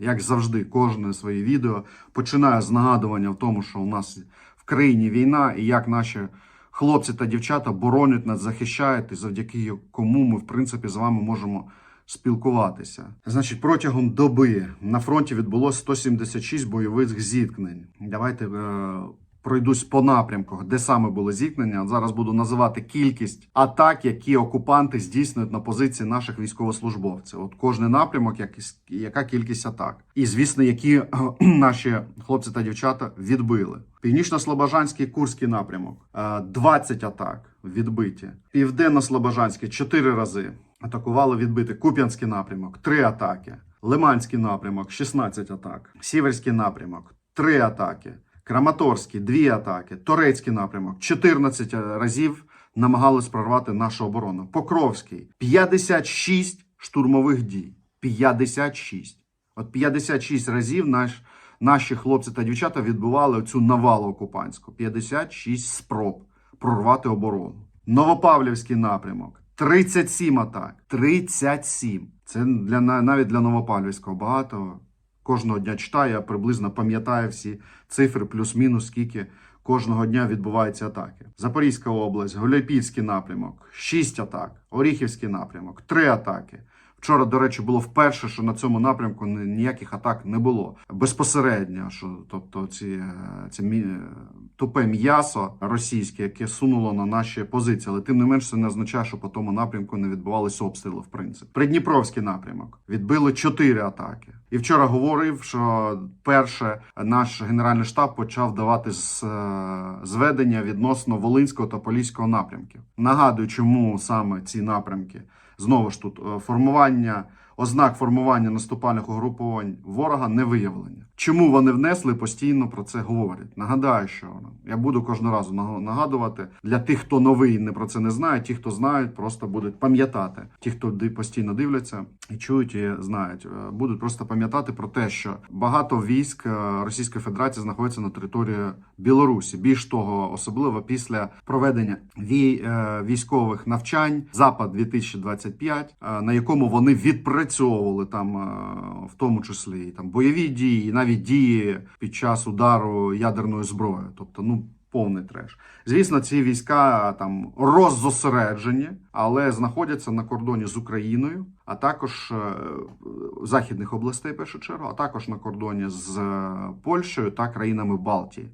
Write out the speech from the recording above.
як завжди, кожне своє відео починаю з нагадування в тому, що у нас в країні війна і як наші хлопці та дівчата боронять нас, захищають, і завдяки кому ми, в принципі, з вами можемо спілкуватися. Значить, протягом доби на фронті відбулося 176 бойових зіткнень. Давайте е, пройдусь по напрямках, де саме були зіткнення. Зараз буду називати кількість атак, які окупанти здійснюють на позиції наших військовослужбовців. От кожний напрямок, як, яка кількість атак, і звісно, які е, наші хлопці та дівчата відбили. Північно-Слобожанський Курський напрямок е, 20 атак відбиті. Південно-Слобожанський 4 рази атакували відбити. Куп'янський напрямок 3 атаки. Лиманський напрямок 16 атак. Сіверський напрямок 3 атаки. Краматорський 2 атаки. Торецький напрямок 14 разів намагались прорвати нашу оборону. Покровський 56 штурмових дій. 56. От 56 разів наш, наші хлопці та дівчата відбували цю навалу окупантську. 56 спроб прорвати оборону. Новопавлівський напрямок. 37 атак. 37. Це для навіть для Новопавлівського багато. Кожного дня читаю, я приблизно пам'ятаю всі цифри, плюс-мінус, скільки кожного дня відбуваються атаки. Запорізька область, Гуляйпільський напрямок, 6 атак, Оріхівський напрямок, 3 атаки. Вчора, до речі, було вперше, що на цьому напрямку ні- ніяких атак не було. Безпосередньо, що тобто ці, е, ці мі- е, тупе м'ясо російське, яке сунуло на наші позиції, але тим не менш це не означає, що по тому напрямку не відбувалися обстріли. В принципі, Придніпровський напрямок відбили 4 атаки. І вчора говорив, що перше наш генеральний штаб почав давати е, зведення відносно Волинського та Поліського напрямків. Нагадую, чому саме ці напрямки. Знову ж тут е, формування ознак формування наступальних угруповань ворога не виявлені. Чому вони внесли постійно про це говорять? Нагадаю, що я буду кожного разу нагадувати для тих, хто новий не про це не знає. Ті, хто знають, просто будуть пам'ятати. Ті, хто постійно дивляться і чують і знають, е, будуть просто пам'ятати про те, що багато військ е, Російської Федерації знаходяться на території Білорусі. Більш того, особливо після проведення е, військових навчань Запад 2025, е, на якому вони відпрацьовували там, е, в тому числі там бойові дії, навіть дії під час удару ядерною зброєю. Тобто, ну. Повний треш. Звісно, ці війська там роззосереджені, але знаходяться на кордоні з Україною, а також е, західних областей, першу чергу, а також на кордоні з е, Польщею та країнами Балтії.